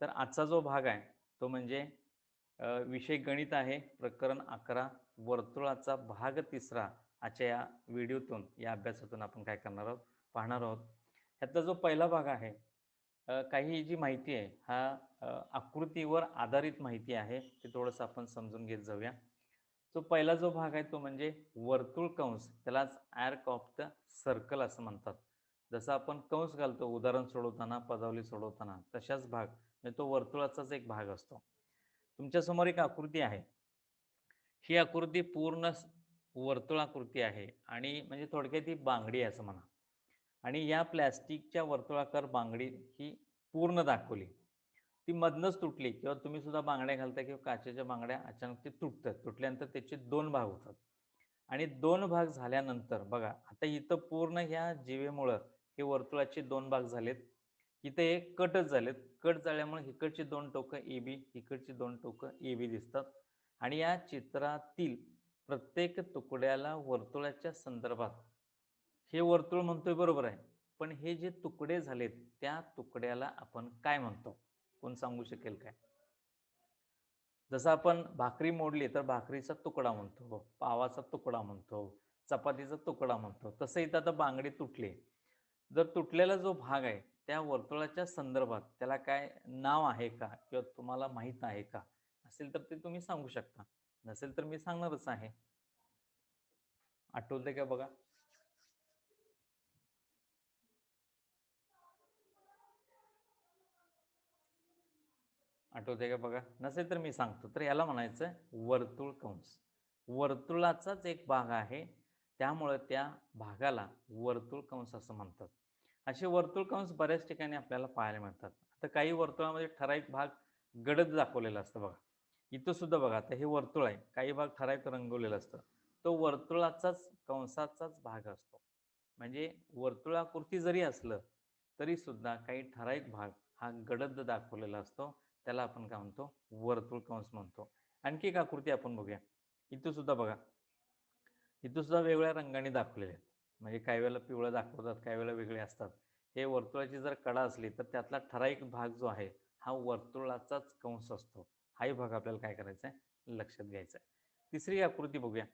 तर आजचा जो भाग आहे तो म्हणजे विषय गणित आहे प्रकरण अकरा वर्तुळाचा भाग तिसरा आजच्या या व्हिडिओतून या अभ्यासातून आपण काय करणार आहोत पाहणार आहोत. ह्यातला जो पहिला भाग आहे काही जी माहिती आहे हा आकृतीवर आधारित माहिती आहे ते थोडंसं आपण समजून घेत जाऊया. जो पहिला जो भाग आहे तो म्हणजे वर्तुळ कंस त्यालाच आर्क ऑफ द सर्कल असं म्हणतात. जसं आपण कंस घालतो उदाहरण सोडवताना पदावली सोडवताना तशाच भाग. म्हणजे तो वर्तुळाचाच एक भाग असतो. तुमच्यासमोर एक आकृती आहे. ही आकृती पूर्ण वर्तुळाकृती आहे आणि म्हणजे थोडक्यात ती बांगडी आहे असं म्हणा. आणि या प्लॅस्टिकच्या वर्तुळाकार बांगडी ही पूर्ण दाखवली. ती मधनच तुटली किंवा तुम्ही सुद्धा बांगड्या घालता किंवा काचेच्या बांगड्या अचानक ते तुटतात. तुटल्यानंतर त्याचे दोन भाग होतात. आणि दोन भाग झाल्यानंतर बघा आता इथं पूर्ण ह्या जीवेमुळं हे वर्तुळाचे दोन भाग झालेत. इथे हे कटच झालेत. कट झाल्यामुळे इकडची दोन टोकं ए बी इकडची दोन टोकं ए बी दिसतात. आणि या चित्रातील प्रत्येक तुकड्याला वर्तुळाच्या संदर्भात हे वर्तुळ म्हणतोय बरोबर आहे पण हे जे तुकडे झालेत त्या तुकड्याला आपण काय म्हणतो? कोण सांगू शकेल काय? जसं आपण भाकरी मोडली तर भाकरीचा तुकडा म्हणतो पावाचा तुकडा म्हणतो चपातीचा तुकडा म्हणतो तसं इथं आता बांगडी तुटली. जर तुटलेला जो भाग आहे त्या वर्तुळाच्या संदर्भात त्याला काय नाव आहे का? किंवा तुम्हाला माहीत आहे का? असेल तर ते तुम्ही सांगू शकता. नसेल तर मी सांगणारच आहे. आठवते का बघा? आठवते का बघा? नसेल तर मी सांगतो. तर याला म्हणायचं वर्तुळ कंस. वर्तुळाचाच एक भाग आहे. त्यामुळं त्या भागाला वर्तुळ कंस असं म्हणतात. असे वर्तुळ कंस बऱ्याच ठिकाणी आपल्याला पाहायला मिळतात. आता काही वर्तुळामध्ये ठराविक भाग गडद दाखवलेला असतं बघा. इथं सुद्धा बघा आता हे वर्तुळ आहे. काही भाग ठराविक रंगवलेलं असतं. तो वर्तुळाचाच कंसाचाच भाग असतो. म्हणजे वर्तुळाकृती जरी असलं तरी सुद्धा काही ठराविक भाग हा गडद दाखवलेला असतो. त्याला आपण काय म्हणतो? वर्तुळ कंस म्हणतो. आणखी एक आकृती आपण बघूया. इथं सुद्धा बघा. इथं सुद्धा वेगवेगळ्या रंगाने दाखवलेले आहेत. म्हणजे काही वेळेला पिवळं दाखवतात काही वेळेला वेगळे असतात. हे वर्तुळाची जर कडा असली तर त्यातला ठराविक भाग जो आहे हा वर्तुळाचाच कंस असतो. हाही भाग आपल्याला काय करायचा आहे लक्षात घ्यायचा आहे तिसरी आकृती बघूया.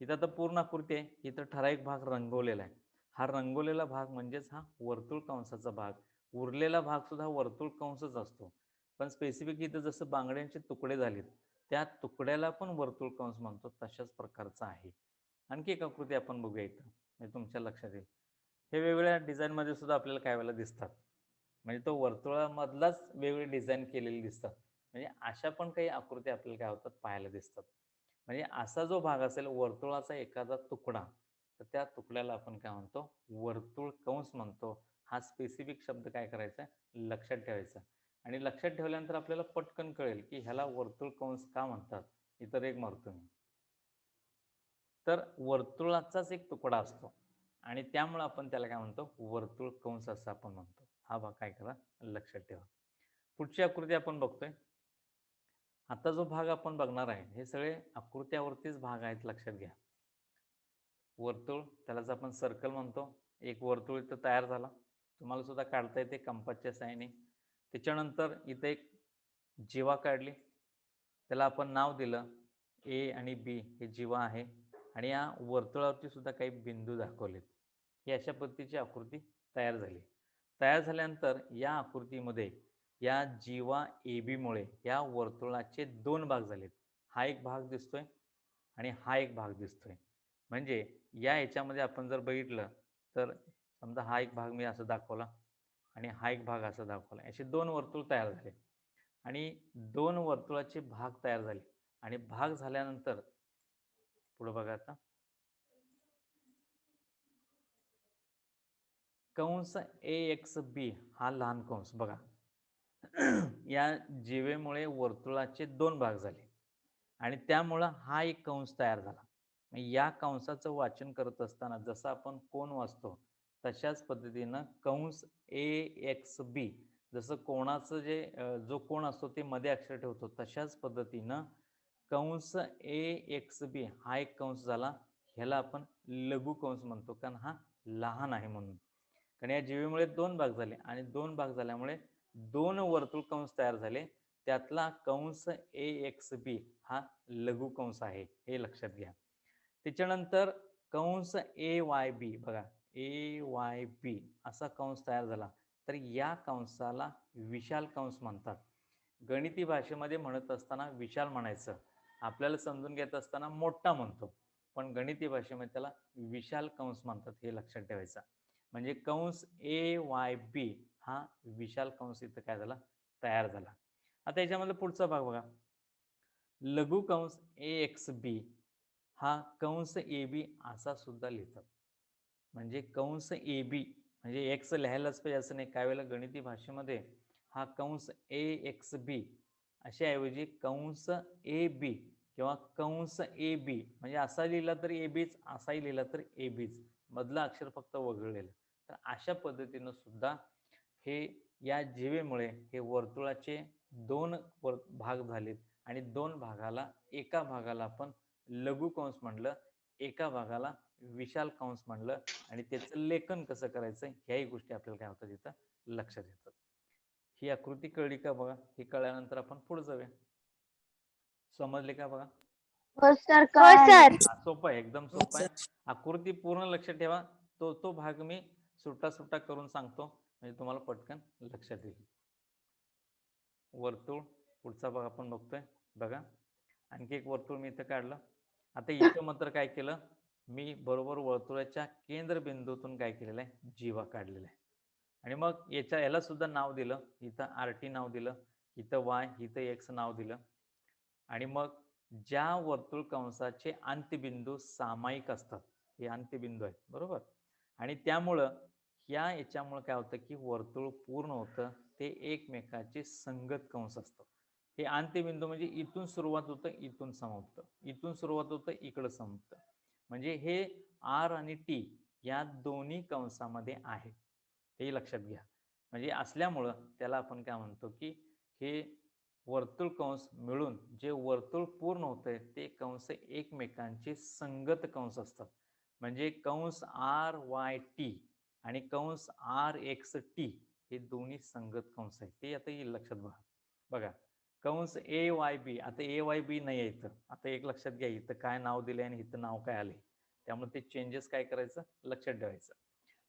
इथं आता पूर्ण आकृती आहे. इथं ठराविक भाग रंगवलेला आहे. हा रंगवलेला भाग म्हणजेच हा वर्तुळ कंसाचा भाग. उरलेला भाग सुद्धा वर्तुळ कंसच असतो. पण स्पेसिफिक इथं जसं बांगड्यांचे तुकडे झालेत त्या तुकड्याला पण वर्तुळ कंस म्हणतो. तशाच प्रकारचा आहे. आणखी एक आकृती आपण बघूया इथं. म्हणजे तुमच्या लक्षात येईल. हे वेगवेगळ्या डिझाईनमध्ये सुद्धा आपल्याला काय वेळेला दिसतात. म्हणजे तो वर्तुळामधलाच वेगवेगळे डिझाईन केलेले दिसतात. म्हणजे अशा पण काही आकृती आपल्याला काय होतात? पाहायला दिसतात. म्हणजे असा जो भाग असेल वर्तुळाचा एखादा तुकडा तर त्या तुकड्याला आपण काय म्हणतो? वर्तुळ कंस म्हणतो. हा स्पेसिफिक शब्द काय करायचा? लक्षात ठेवायचा. आणि लक्षात ठेवल्यानंतर आपल्याला पटकन कळेल की ह्याला वर्तुळ कंस का म्हणतात? इतर एक मारतो मी तर वर्तुळाचाच एक तुकडा असतो. आणि त्यामुळे आपण त्याला काय म्हणतो? वर्तुळ कंस असं आपण म्हणतो. हा भाग काय करा? लक्षात ठेवा. पुढची आकृती आपण बघतोय. आता जो भाग आपण बघणार आहे हे सगळे आकृत्यावरतीच भाग आहेत लक्षात घ्या. वर्तुळ त्यालाच आपण सर्कल म्हणतो. एक वर्तुळ इथं तयार झाला. तुम्हाला सुद्धा काढता येते कंपासच्या साहाय्याने. त्याच्यानंतर इथं एक जीवा काढली. त्याला आपण नाव दिलं. ए आणि बी हे जीवा आहे. आणि या वर्तुळावरती सुद्धा काही बिंदू दाखवलेत. ही अशा पद्धतीची आकृती तयार झाली. तयार झाल्यानंतर या आकृतीमध्ये या जीवा ए बीमुळे या वर्तुळाचे दोन भाग झालेत. हा एक भाग दिसतोय आणि हा एक भाग दिसतोय. म्हणजे या याच्यामध्ये आपण जर बघितलं तर समजा हा एक भाग मी असं दाखवला आणि हा एक भाग असा दाखवला. असे दोन वर्तुळ तयार झाले. आणि दोन वर्तुळाचे भाग तयार झाले. आणि भाग झाल्यानंतर पुढे बघा आता. कंस ए एक्स बी हा लहान कंस बघा. या जीवेमुळे वर्तुळाचे दोन भाग झाले. आणि त्यामुळं हा एक कंस तयार झाला. या कंसाचं वाचन करत असताना जसं आपण कोण वाचतो तशाच पद्धतीनं कंस ए एक्स बी जसं कोणाचं जे जो कोण असतो ते मध्ये अक्षर ठेवतो तशाच पद्धतीनं कंस ए एक्स बी हा एक कंस झाला. ह्याला आपण लघु कंस म्हणतो कारण हा लहान आहे म्हणून. कारण या जीवेमुळे दोन भाग झाले आणि दोन भाग झाल्यामुळे दोन वर्तुळ कंस तयार झाले. त्यातला कंस ए एक्स बी हा लघु कंस आहे हे लक्षात घ्या. त्याच्यानंतर कंस ए वाय बी बघा ए वाय बी असा कंस तयार झाला. तर या कंसाला विशाल कंस म्हणतात. गणिती भाषेमध्ये म्हणत असताना विशाल म्हणायचं. आपल्याला समजून घेत असताना मोठा म्हणतो. पण गणिती भाषेमध्ये त्याला विशाल कंस म्हणतात हे लक्षात ठेवायचं. म्हणजे कंस ए वाय बी हा विशाल कंस इथं काय झाला? तयार झाला. आता याच्यामधला पुढचा भाग बघा. लघु कंस ए एक्स बी हा कंस ए बी असा सुद्धा लिहितात. म्हणजे कंस ए बी म्हणजे एक्स लिहायलाच पाहिजे असं नाही. काय वेळेला गणिती भाषेमध्ये हा कंस ए एक्स बी ऐवजी कंस ए बी किंवा कंस ए बी म्हणजे असा लिहिला तर ए बीच असाही लिहिला तर ए बीच. मधलं अक्षर फक्त वगळलेलं. तर अशा पद्धतीनं सुद्धा हे या जीवेमुळे हे वर्तुळाचे दोन वर भाग झालेत आणि दोन भागाला एका भागाला आपण लघु कंस म्हणलं एका भागाला विशाल कंस म्हणलं आणि त्याचं लेखन कसं करायचं ह्याही गोष्टी आपल्याला काय होतात तिथं लक्षात येतात. ही आकृती कळली का बघा? ही कळल्यानंतर आपण पुढे जाऊया. समजले का बघा? हो सर हो सर. हा, सोपं आहे एकदम सोपं आहे. आकृती पूर्ण लक्षात ठेवा. तो तो भाग मी सुट्टा सुट्टा करून सांगतो. म्हणजे तुम्हाला पटकन लक्षात येईल. वर्तुळ पुढचा भाग आपण बघतोय बघा. आणखी एक वर्तुळ मी इथं काढलं. आता इथं मात्र काय केलं? मी बरोबर वर्तुळाच्या केंद्रबिंदूतून काय केलेलं आहे? जीवा काढलेला आहे. आणि मग याच्या याला सुद्धा नाव दिलं. इथं आर टी नाव दिलं. इथं वाय इथं एक्स नाव दिलं. आणि मग ज्या वर्तुळ कंसाचे अंत्यबिंदू सामायिक असतात हे अंत्यबिंदू आहेत बरोबर? आणि त्यामुळं या याच्यामुळं काय होतं की वर्तुळ पूर्ण होतं ते एकमेकाचे संगत कंस असतात हे अंत्यबिंदू म्हणजे इथून सुरुवात होतं इथून समाप्त. इथून सुरुवात होतं इकडं संपतं म्हणजे हे आर आणि टी या दोन्ही कंसामध्ये आहे. हेही लक्षात घ्या. म्हणजे असल्यामुळं त्याला आपण काय म्हणतो की हे वर्तुळ कंस मिळून जे वर्तुळ पूर्ण होतंय ते कंस एकमेकांचे संगत कंस असतात. म्हणजे कंस आर वाय टी आणि कंस आर एक्स टी हे दोन्ही संगत कंस आहेत. ते आता येईल लक्षात बघा. बघा कंस ए वाय बी. आता ए वाय बी नाही आहे इथं. आता एक लक्षात घ्या इथं काय नाव दिले आणि इथं नाव काय आले त्यामुळे ते चेंजेस काय करायचं? लक्षात ठेवायचं.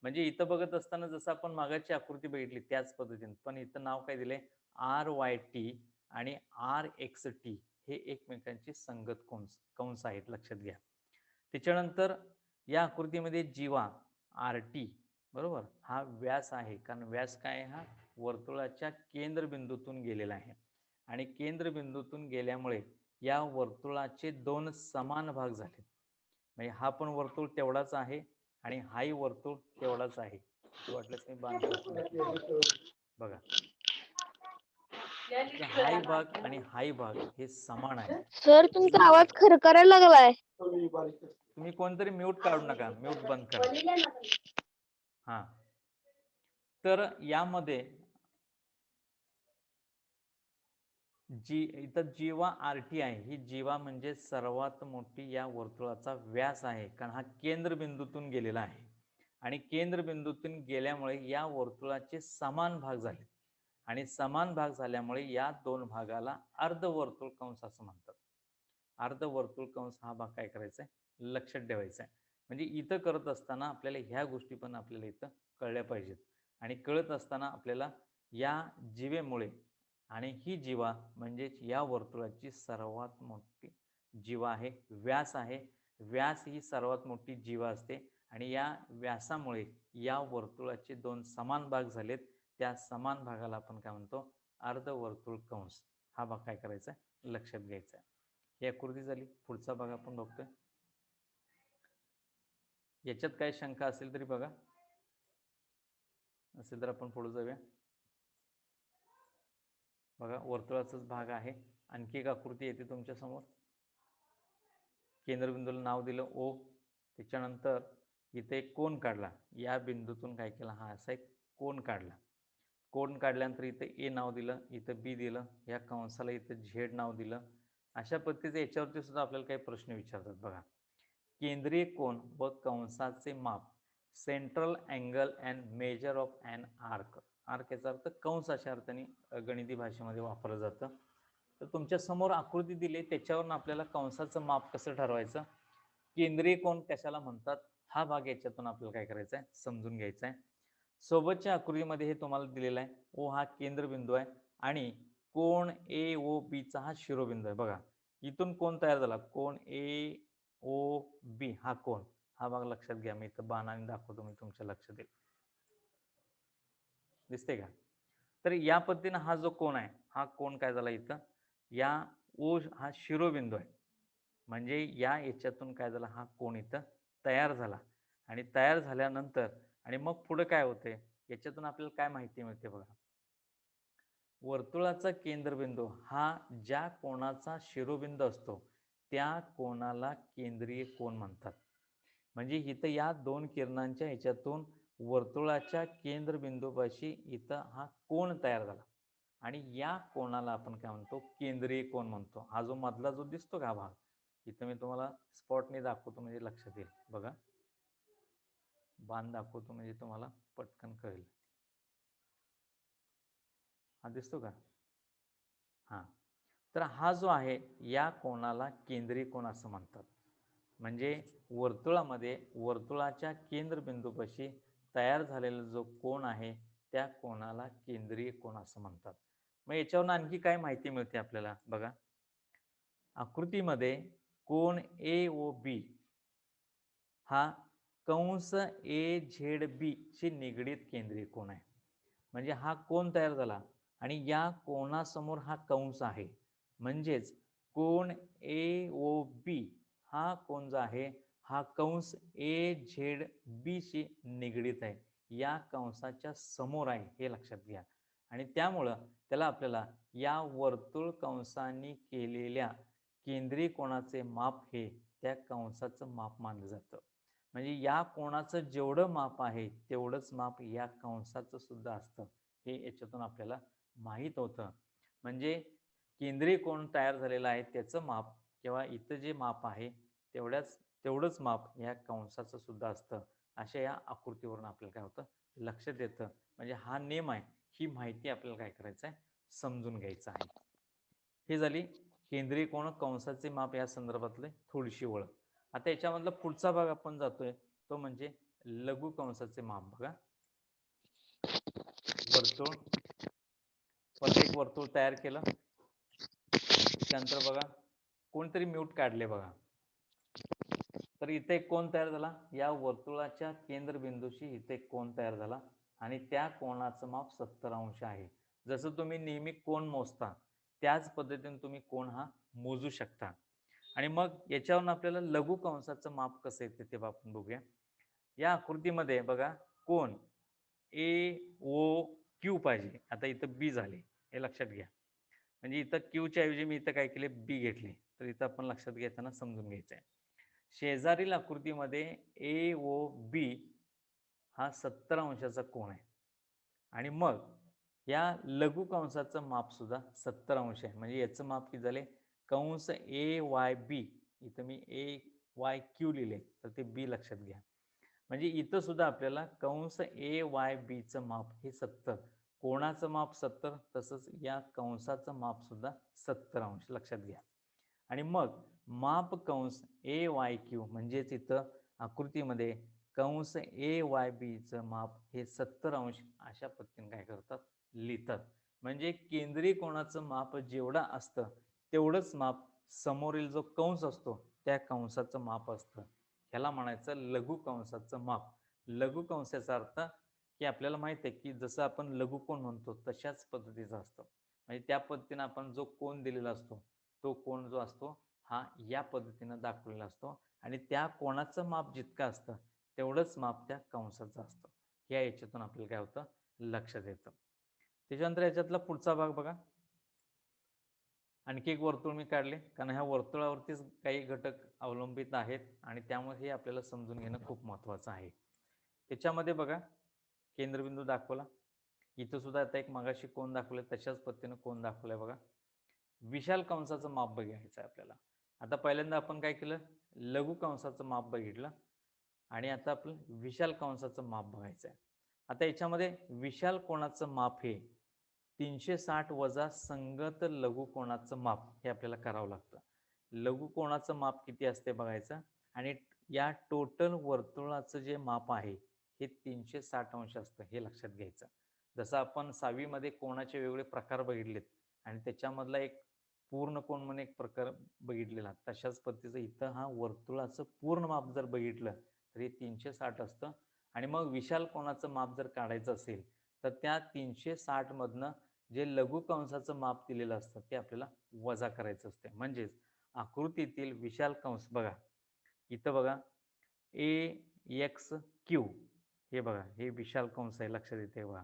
म्हणजे इथं बघत असताना जसं आपण मागाची आकृती बघितली त्याच पद्धतीने. पण इथं नाव काय दिलंय? आर वाय टी आणि आर एक्स टी हे एकमेकांचे संगत कंस कंस आहेत लक्षात घ्या. त्याच्यानंतर या आकृतीमध्ये जीवा आर टी बरोबर? हा व्यास आहे. कारण व्यास काय आहे? हा वर्तुळाच्या केंद्रबिंदूतून गेलेला आहे. आणि केंद्रबिंदूतून गेल्यामुळे या वर्तुळाचे दोन समान भाग झाले म्हणजे हा पण वर्तुळ तेवढाच आहे. आणि हाही वर्तुळ तेवढाच आहे? वाटल्यास मी बांधतो बघा. हाही भाग आणि हाही भाग हे समान आहे. सर तुमचा आवाज खरखरायला लागलाय. तुम्ही कोणतरी म्यूट काढू नका. म्यूट बंद करा. हा. तर यामध्ये जी इथं जीवा आर टी आहे. ही जीवा म्हणजे सर्वात मोठी या वर्तुळाचा व्यास आहे. कारण हा केंद्रबिंदूतून गेलेला आहे. आणि केंद्रबिंदूतून गेल्यामुळे या वर्तुळाचे समान भाग झाले. आणि समान भाग झाल्यामुळे या दोन भागाला अर्धवर्तुळ कंस असं म्हणतात. अर्धवर्तुळ कंस हा भाग काय करायचा आहे? लक्षात ठेवायचा आहे. म्हणजे इथं करत असताना आपल्याला ह्या गोष्टी पण आपल्याला इथं कळल्या पाहिजेत. आणि कळत असताना आपल्याला या जीवेमुळे आणि ही जीवा म्हणजेच या वर्तुळाची सर्वात मोठी जीवा आहे व्यास आहे. व्यास ही सर्वात मोठी जीवा असते आणि या व्यासामुळे या वर्तुळाचे दोन समान भाग झालेत. त्या समान भागाला आपण काय म्हणतो? अर्धवर्तुळ कंस. हा भाग काय करायचा? लक्षात घ्यायचा. ही आकृती झाली. पुढचा भाग आपण बघतोय. याच्यात काय शंका असेल तरी बघा. असेल तर आपण पुढे जाऊया. बघा वर्तुळाचाच भाग आहे. आणखी एक आकृती येते तुमच्यासमोर. केंद्रबिंदूला नाव दिलं ओ. त्याच्यानंतर इथे एक कोण काढला. या बिंदूतून काय केला? हा असा एक कोण काढला. कोण काढल्यानंतर इथं ए नाव दिलं इथं बी दिलं या कंसाला इथं झेड नाव दिलं. अशा पद्धतीचे याच्यावरती सुद्धा आपल्याला काही प्रश्न विचारतात बघा. केंद्रीय कोण व कंसाचे माप central angle and measure of and arc arc अर्थ कंस अशा अर्थाने गणिती भाषेमध्ये वापरलं जातं. तर तुमच्यासमोर आकृती दिली त्याच्यावरून आपल्याला कंसाचं माप कसं ठरवायचं? केंद्रीय कोण कशाला म्हणतात? हा भाग याच्यातून आपल्याला काय करायचा आहे? समजून घ्यायचा आहे. सोबतच्या आकृतीमध्ये हे तुम्हाला दिलेलं आहे. ओ हा केंद्रबिंदू आहे आणि कोण ए ओ बीचा हा शिरोबिंदू आहे. बघा इथून कोण तयार झाला? कोण ए ओ बी हा कोण? हा भाग लक्षात घ्या. मी इथं बाणाने दाखवतो मी तुमच्या लक्षात येईल. दिसते का? तर या पद्धतीनं हा जो कोण आहे हा कोण काय झाला इथं? या ओ हा शिरोबिंदू आहे. म्हणजे या याच्यातून काय झाला हा कोण इथं तयार झाला. आणि तयार झाल्यानंतर आणि मग पुढं काय होते याच्यातून आपल्याला काय माहिती मिळते बघा? वर्तुळाचा केंद्रबिंदू हा ज्या कोणाचा शिरोबिंदू असतो त्या कोणाला केंद्रीय कोण म्हणतात. म्हणजे इथं या दोन किरणांच्या ह्याच्यातून वर्तुळाच्या केंद्रबिंदूपाशी इथं हा कोण तयार झाला? आणि या कोणाला आपण काय म्हणतो? केंद्रीय कोण म्हणतो? हा जो मधला जो दिसतो का भाग? इथं मी तुम्हाला स्पॉटने दाखवतो म्हणजे लक्षात येईल. बघा. बाण दाखवतो म्हणजे तुम्हाला पटकन कळेल. हा दिसतो का? हा. तर हा जो आहे या कोणाला केंद्रीय कोण असं म्हणतात? म्हणजे वर्तुळामध्ये वर्तुळाच्या केंद्रबिंदूपाशी तयार झालेला जो कोण आहे त्या कोणाला केंद्रीय कोण असं म्हणतात? मग याच्यावरून आणखी काय माहिती मिळते आपल्याला? बघा. आकृतीमध्ये कोण ए ओ बी हा कंस ए झेड बी शी निगडीत केंद्रीय कोण आहे. म्हणजे हा कोण तयार झाला? आणि या कोणासमोर हा कंस आहे. म्हणजेच कोण ए ओ बी हा कोण जो आहे हा कंस ए झेड बी शी निगडीत आहे. या कंसाच्या समोर आहे हे लक्षात घ्या. आणि त्यामुळं त्याला आपल्याला या वर्तुळ कंसांनी केलेल्या केंद्रीय कोणाचे माप हे त्या कंसाचं माप मानलं जातं. म्हणजे या कोणाचं जेवढं माप आहे तेवढंच माप या कंसाचं सुद्धा असतं हे याच्यातून आपल्याला माहीत होतं. म्हणजे केंद्रीय कोण तयार झालेला आहे त्याचं माप किंवा इथं जे माप आहे तेवढ्याच तेवढंच माप या कंसाचं सुद्धा असतं. अशा या आकृतीवरून आपल्याला काय होतं? लक्षात येतं म्हणजे हा नेम आहे. ही माहिती आपल्याला काय करायचं आहे? समजून घ्यायचं आहे. ही झाली केंद्रीय कोण कंसाचे माप या संदर्भातले थोडीशी ओळख. आता याच्यामधला पुढचा भाग आपण जातोय. तो म्हणजे लघु कंसाचे माप बघा. वर्तुळ. परत एक वर्तुळ तयार केलं. त्यानंतर बघा कोणतरी म्यूट काढले बघा. तर इथे एक कोण तयार झाला? या वर्तुळाच्या केंद्रबिंदूशी इथे एक कोण तयार झाला? आणि त्या कोणाचं माप सत्तर अंश आहे? जसं तुम्ही नेहमी कोण मोजता त्याच पद्धतीने तुम्ही कोण हा मोजू शकता. आणि मग याच्यावरून आपल्याला लघु कंसाचं माप कसं येते ते आपण बघूया. या आकृतीमध्ये बघा कोण? ए ओ क्यू पाहिजे. आता इथं बी झाले. हे लक्षात घ्या. म्हणजे इथं क्यूच्या ऐवजी मी इथं काय केले? बी घेतले. तर इथं आपण लक्षात घेताना समजून घ्यायचं आहे शेजारील आकृतीमध्ये ए ओ बी हा सत्तर अंशाचा कोण आहे. आणि मग या लघु कंसाचं मापसुद्धा सत्तर अंश आहे. म्हणजे याचं माप किती झाले? कंस ए वाय बी इथं मी ए वाय क्यू लिहिले तर ते बी लक्षात घ्या. म्हणजे इथं सुद्धा आपल्याला कंस ए वाय बीचं माप हे सत्तर. कोणाचं माप सत्तर? तसंच या कंसाचं माप सुद्धा सत्तर अंश. लक्षात घ्या. आणि मग माप कंस ए वाय क्यू म्हणजेच इथं आकृतीमध्ये कंस ए वाय बीचं माप हे सत्तर अंश अशा पद्धतीने काय करतात? लिहितात. म्हणजे केंद्रीय कोणाचं माप जेवढं असतं तेवढंच माप समोरील जो कंस असतो त्या कंसाचं माप असतं. ह्याला म्हणायचं लघु कंसाचं माप. लघु कंसाचा अर्थ की आपल्याला माहीत आहे की जसं आपण लघु कोण म्हणतो तशाच पद्धतीचा असतं. म्हणजे त्या पद्धतीनं आपण जो कोण दिलेला असतो तो कोण जो असतो हा या पद्धतीनं दाखवलेला असतो आणि त्या कोणाचं माप जितकं असतं तेवढंच माप त्या कंसाचं असतं. या याच्यातून आपल्याला काय होतं? लक्षात येतं त्याच्यानंतर याच्यातला पुढचा भाग बघा. आणखी एक वर्तुळ मी काढले कारण ह्या वर्तुळावरतीच काही घटक अवलंबित आहेत आणि त्यामुळे हे आपल्याला समजून घेणं खूप महत्वाचं आहे. त्याच्यामध्ये बघा केंद्रबिंदू दाखवला. इथं सुद्धा आता एक मगाशी कोण दाखवलं तशाच पद्धतीनं कोण दाखवलाय बघा. विशाल कंसाचं माप बघायचं आहे आपल्याला. आता पहिल्यांदा आपण काय केलं? लघु कंसाचं माप बघितलं. आणि आता आपलं विशाल कंसाचं माप बघायचं आहे. आता याच्यामध्ये विशाल कोणाचं माप हे? तीनशे साठ वजा संगत लघु कोणाचं माप हे आपल्याला करावं लागतं. लघु कोणाचं माप किती असते बघायचं? आणि या टोटल वर्तुळाचं जे माप आहे हे तीनशे साठ अंश असतं हे लक्षात घ्यायचं. जसं आपण सहावीमध्ये कोणाचे वेगवेगळे प्रकार बघितलेत आणि त्याच्यामधला एक पूर्ण कोण म्हणून एक प्रकार बघितलेला. तशाच पद्धतीचं इथं हा वर्तुळाचं पूर्ण माप जर बघितलं तर हे तीनशे साठ असतं. आणि मग विशाल कोणाचं माप जर काढायचं असेल तर त्या तीनशे साठ मधनं जे लघु कंसाचं माप दिलेलं असतं ते आपल्याला वजा करायचं असते. म्हणजेच आकृतीतील विशाल कंस बघा. इथं बघा ए एक्स क्यू. हे बघा हे विशाल कंस आहे लक्षात येते बघा.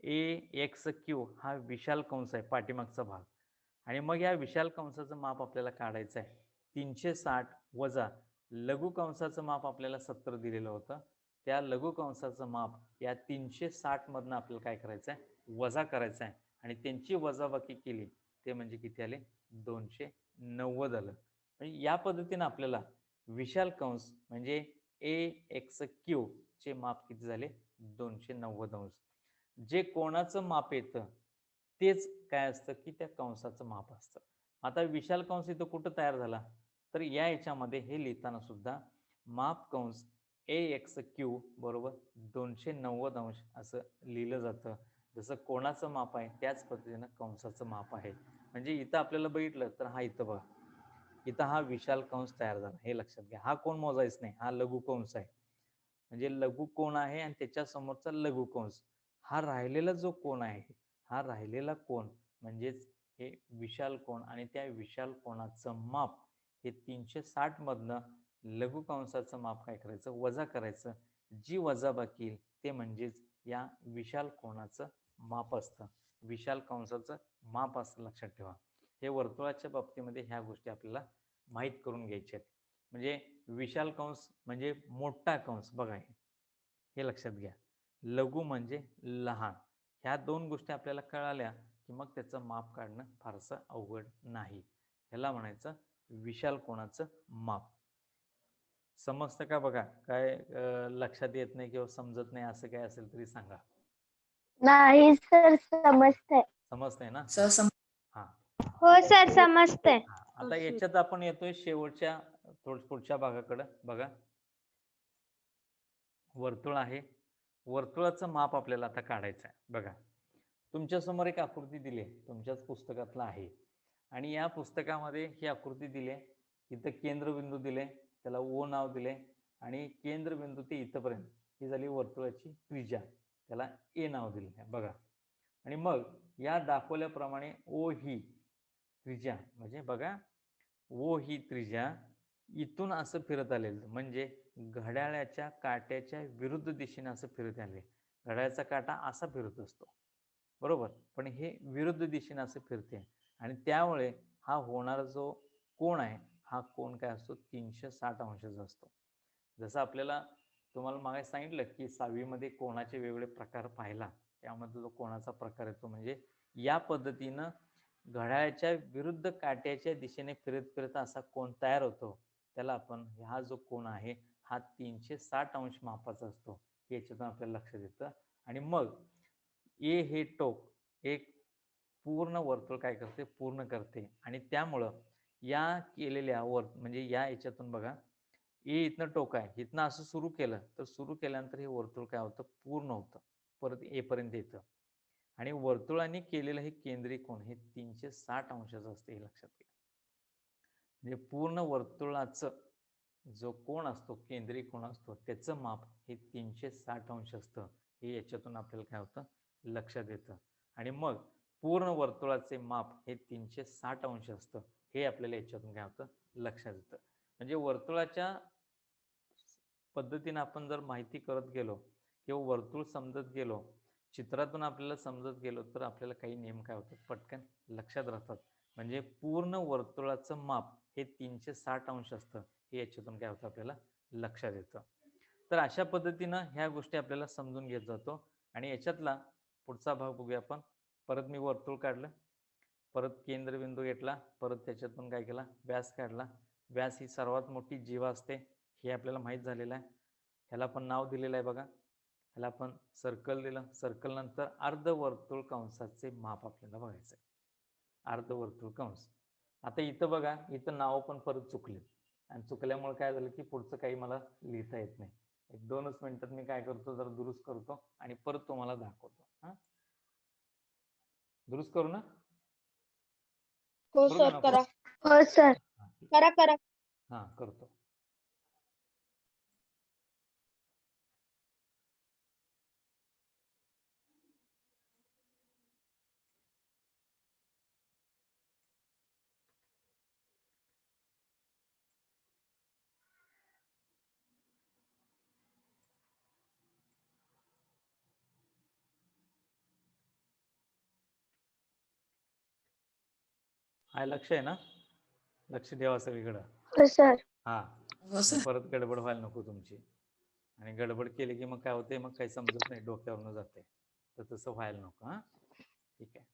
ए एक्स क्यू हा विशाल कंस आहे पाठीमागचा भाग. आणि मग या विशाल कंसाचं माप आपल्याला काढायचं आहे. तीनशे साठ वजा लघु कंसाचं माप आपल्याला सत्तर दिलेलं होतं. त्या लघु कंसाचं माप या तीनशे साठमधनं आपल्याला काय करायचं आहे? वजा करायचं आहे. आणि त्यांची वजाबाकी केली ते म्हणजे किती आले? दोनशे नव्वद आलं. म्हणजे या पद्धतीनं आपल्याला विशाल कंस म्हणजे ए एक्स क्यू चे माप किती झाले? दोनशे नव्वद अंश. जे कोणाचं माप येतं तेच काय असतं की त्या कंसाचं माप असतं. आता विशाल कंस इथं कुठं तयार झाला? तर या याच्यामध्ये हे लिहिताना सुद्धा माप कंस ए एक्स क्यू बरोबर दोनशे नव्वद अंश असं लिहिलं जातं. जसं कोणाचं माप आहे त्याच पद्धतीनं कंसाचं माप आहे. म्हणजे इथं आपल्याला बघितलं तर हा इथं बघा. इथं हा विशाल कंस तयार झाला. हे लक्षात घ्या. हा कोण मोजायच नाही. हा लघु कंस आहे. म्हणजे लघु कोण आहे आणि त्याच्या समोरचा लघु कंस. हा राहिलेला जो कोण आहे हा राहिलेला कोण? म्हणजेच हे विशाल कोण? आणि त्या विशाल कोणाचं माप? हे तीनशे साठ मधनं माप काय करायचं? वजा करायचं. जी वजाबाकी येईल ते म्हणजेच या विशाल कोणाचं माप असतं. विशाल कंसाचं माप असतं लक्षात ठेवा. हे वर्तुळाच्या बाबतीमध्ये ह्या गोष्टी आपल्याला माहीत करून घ्यायच्या आहेत. म्हणजे विशाल कंस म्हणजे मोठा कंस. बघा हे लक्षात घ्या. लघु म्हणजे लहान. ह्या दोन गोष्टी आपल्याला कळाल्या की मग त्याचं माप काढणं फारसं अवघड नाही. ह्याला म्हणायचं विशाल कोणाचं माप. समजतं का बघा? काय लक्षात येत नाही किंवा समजत नाही असं काय असेल तरी सांगा. नाही सर समजतंय. समजतंय ना? हा. हो सर समजतंय. आता याच्यात आपण येतोय शेवटच्या थोड पुढच्या भागाकडं. बघा. वर्तुळ आहे. वर्तुळाचं माप आपल्याला आता काढायचं आहे बघा तुमच्यासमोर एक आकृती दिली आहे तुमच्याच पुस्तकातलं आहे. आणि या पुस्तकामध्ये ही आकृती दिली आहे इथं केंद्रबिंदू दिले त्याला ओ नाव दिले आणि केंद्रबिंदू ते इथंपर्यंत. ही झाली वर्तुळाची त्रिज्या त्याला ए नाव दिले आहे. बघा आणि मग या दाखवल्याप्रमाणे ओ ही त्रिज्या म्हणजे बघा ओ ही त्रिज्या इथून असं फिरत आलेलं म्हणजे घड्याळाच्या काट्याच्या विरुद्ध दिशेने असं फिरत आले घड्याळाचा काटा असा फिरत असतो. बरोबर? पण हे विरुद्ध दिशेने असं फिरते. आणि त्यामुळे हा होणारा जो कोण आहे हा कोण काय असतो? तीनशे साठ अंशाचा असतो. जसं आपल्याला तुम्हाला मागे सांगितलं की सहावीमध्ये कोणाचे वेगवेगळे प्रकार पाहिला. त्यामध्ये जो कोणाचा प्रकार येतो म्हणजे या पद्धतीनं घड्याळाच्या विरुद्ध काट्याच्या दिशेने फिरत फिरत असा कोण तयार होतो. त्याला आपण हा जो कोण आहे हा तीनशे साठ अंश मापाचा असतो. हे याच्यातून आपल्याला लक्षात येतं. आणि मग ए हे टोक एक पूर्ण वर्तुळ काय करते? पूर्ण करते. आणि त्यामुळं या केलेल्या वर म्हणजे या याच्यातून बघा ए इथनं टोक आहे. इथनं असं सुरू केलं तर सुरू केल्यानंतर हे वर्तुळ काय होतं? पूर्ण होतं. परत एपर्यंत येतं. आणि वर्तुळाने केलेलं हे केंद्रीय कोण हे तीनशे साठ अंशाचं असते हे लक्षात घ्या. म्हणजे पूर्ण वर्तुळाचं जो कोण असतो केंद्रीय कोण असतो त्याचं माप हे तीनशे साठ अंश असतं. हे याच्यातून आपल्याला काय होतं? लक्षात येतं. आणि मग पूर्ण वर्तुळाचे माप हे तीनशे साठ अंश असतं. हे आपल्याला याच्यातून काय होतं? लक्षात येतं. म्हणजे वर्तुळाच्या पद्धतीनं आपण जर माहिती करत गेलो किंवा वर्तुळ समजत गेलो चित्रातून आपल्याला समजत गेलो तर आपल्याला काही नियम काय होतात? पटकन लक्षात राहतात. म्हणजे पूर्ण वर्तुळाचं माप हे तीनशे साठ अंश असतं. हे याच्यातून काय होतं आपल्याला? लक्षात येतं. तर अशा पद्धतीनं ह्या गोष्टी आपल्याला समजून घेत जातो. आणि याच्यातला पुढचा भाग बघूया आपण. परत मी वर्तुळ काढलं. परत केंद्रबिंदू घेतला. परत त्याच्यातून काय केला? व्यास काढला. व्यास ही सर्वात मोठी जीवा असते. हे आपल्याला माहीत झालेलं आहे. ह्याला पण नाव दिलेलं आहे बघा. ह्याला आपण सर्कल दिलं. सर्कल नंतर अर्धवर्तुळ कंसाचे माप आपल्याला बघायचं आहे अर्धवर्तुळ कंस. आता इथं बघा. इथं नावं पण परत चुकलीत. आणि चुकल्यामुळे काय झालं की पुढचं काही मला लिहिता येत नाही. एक दोनच मिनिटात मी काय करतो जरा दुरुस्त करतो आणि परत तुम्हाला दाखवतो. हा? दुरुस्त करू ना? हो सर करा. हो सर. करा करा. हा करतो. हाय लक्ष आहे ना? लक्ष ठेवा सगळीकडं. हो सर. हा. परत गडबड व्हायला नको तुमची. आणि गडबड केली की मग काय होते मग काही समजत नाही डोक्यावरनं जाते तर तसं व्हायला नको हा. ठीक आहे.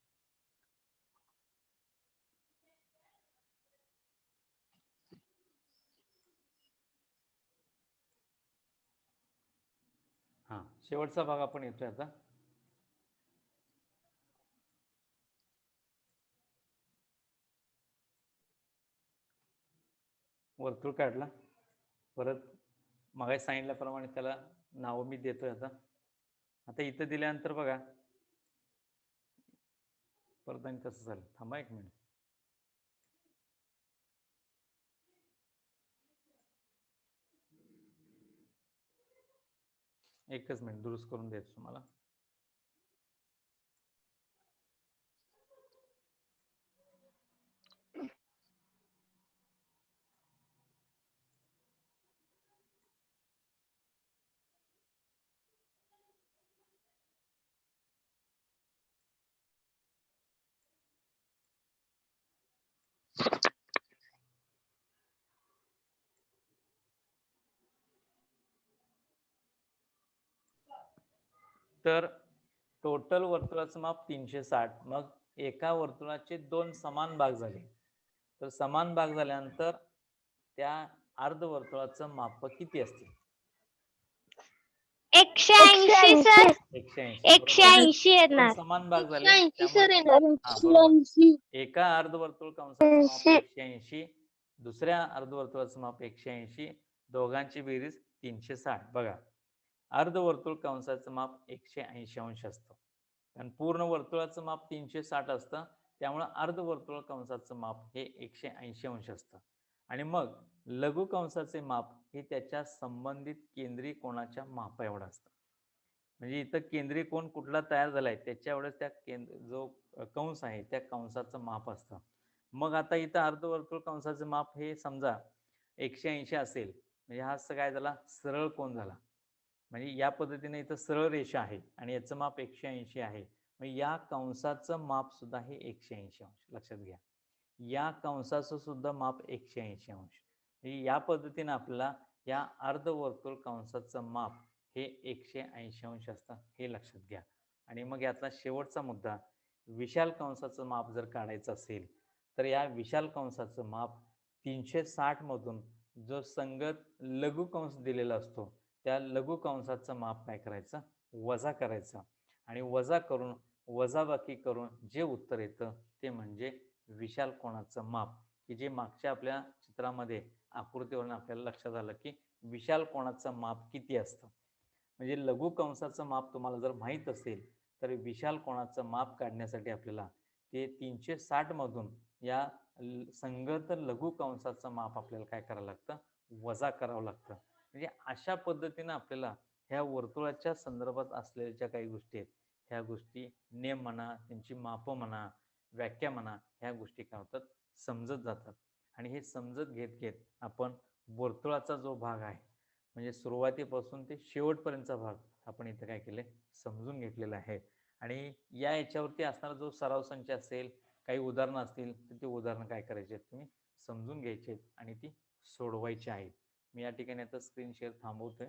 हा शेवटचा भाग आपण येतोय आता. वर्तुळ काढला. परत मगाशी सांगितल्याप्रमाणे त्याला नावं मी देतोय आता. आता इथं दिल्यानंतर बघा. परत आणि तसं झालं. थांबा एक मिनिट. एकच मिनिट दुरुस्त करून देतो तुम्हाला. तर टोटल वर्तुळाचं माप तीनशे साठ. मग एका वर्तुळाचे दोन समान भाग झाले. तर समान भाग झाल्यानंतर त्या अर्धवर्तुळाचं माप किती असते? एकशे ऐंशी सर. एकशे ऐंशी येणार. समान भाग झाले. एका अर्धवर्तुळ कंसाचं माप. एकशे ऐंशी. दुसऱ्या अर्धवर्तुळाचं माप एकशे ऐंशी. दोघांची बेरीज तीनशे साठ. बघा. अर्धवर्तुळ कंसाचं माप एकशे ऐंशी अंश असतं. कारण पूर्ण वर्तुळाचं माप तीनशे साठ असतं. त्यामुळं अर्धवर्तुळ कंसाचं माप हे एकशे ऐंशी अंश असतं. आणि मग लघु कंसाचे माप हे त्याच्या संबंधित केंद्रीय कोणाच्या मापा एवढं असतं. म्हणजे इथं केंद्रीय कोण कुठला तयार झालाय त्याच्या एवढंच त्या केंद्र जो कंस आहे त्या कंसाचं माप असतं. मग आता इथं अर्धवर्तुळ कंसाचं माप हे समजा एकशे ऐंशी असेल म्हणजे हा काय झाला सरळ कोण झाला. म्हणजे या पद्धतीने इथं सरळ रेषा आहे आणि याचं माप एकशे ऐंशी आहे. मग या कंसाचं माप सुद्धा हे एकशे ऐंशी अंश. लक्षात घ्या. या कंसाचं सुद्धा माप एकशे ऐंशी अंश. म्हणजे या पद्धतीने आपल्याला या अर्धवर्तुळ कंसाचं माप हे एकशे ऐंशी अंश असतं हे लक्षात घ्या. आणि मग यातला शेवटचा मुद्दा विशाल कंसाचं माप जर काढायचं असेल तर या विशाल कंसाचं माप तीनशे साठमधून जो संगत लघु कंस दिलेला असतो त्या लघु कंसाचं माप काय करायचं? वजा करायचं. आणि वजा करून वजाबाकी करून जे उत्तर येतं ते म्हणजे विशाल कोणाचं माप. की जे मागच्या आपल्या चित्रामध्ये आकृतीवरून आपल्याला लक्षात आलं की विशाल कोणाचं माप किती असतं. म्हणजे लघु कंसाचं माप तुम्हाला जर माहीत असेल तर विशाल कोणाचं माप काढण्यासाठी आपल्याला ते तीनशे साठमधून या ल- संगत लघु कंसाचं माप आपल्याला काय करावं लागतं? वजा करावं लागतं. म्हणजे अशा पद्धतीनं आपल्याला ह्या वर्तुळाच्या संदर्भात असलेल्या ज्या काही गोष्टी आहेत ह्या गोष्टी नेम म्हणा त्यांची मापं म्हणा व्याख्या म्हणा ह्या गोष्टी काय होतात? समजत जातात. आणि हे समजत घेत घेत आपण वर्तुळाचा जो भाग आहे म्हणजे सुरुवातीपासून ते शेवटपर्यंतचा भाग आपण इथं काय केले समजून घेतलेला आहे. आणि या याच्यावरती असणारा जो सराव संच असेल काही उदाहरणं असतील तर ती उदाहरणं काय करायची आहेत? तुम्ही समजून घ्यायची आहेत आणि ती सोडवायची आहेत. मी या ठिकाणी आता स्क्रीन शेअर थांबवतोय.